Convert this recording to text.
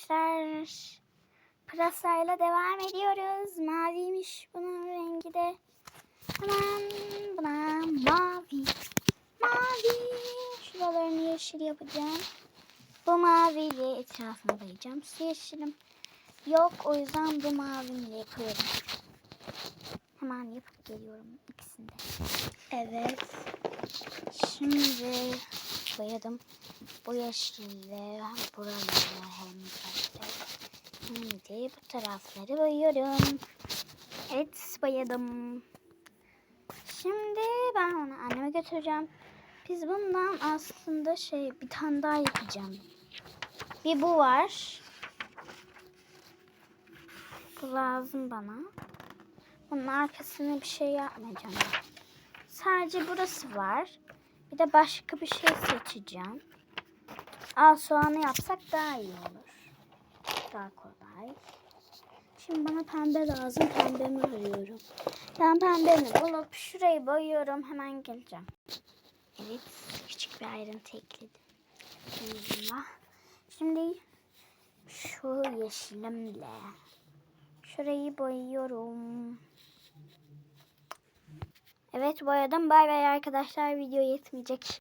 arkadaşlar. Pırasayla devam ediyoruz. Maviymiş bunun rengi de. Hemen buna mavi. Mavi. Şuralarını yeşil yapacağım. Bu maviyle etrafına boyayacağım. Su yeşilim yok. O yüzden bu maviyle yapıyorum. Hemen yapıp geliyorum ikisini de. Evet. Şimdi boyadım. Bu yeşille buraları de bu tarafları boyuyorum. Evet boyadım. Şimdi ben onu anneme götüreceğim. Biz bundan aslında şey bir tane daha yapacağım. Bir bu var. Bu lazım bana. Bunun arkasına bir şey yapmayacağım. Sadece burası var. Bir de başka bir şey seçeceğim. Al soğanı yapsak daha iyi olur. Daha kolay. Şimdi bana pembe lazım. Pembemi arıyorum. Ben pembemi bulup şurayı boyuyorum. Hemen geleceğim. Evet. Küçük bir ayrıntı ekledim. Şimdi şu yeşilimle şurayı boyuyorum. Evet boyadım. Bay bay arkadaşlar. Video yetmeyecek.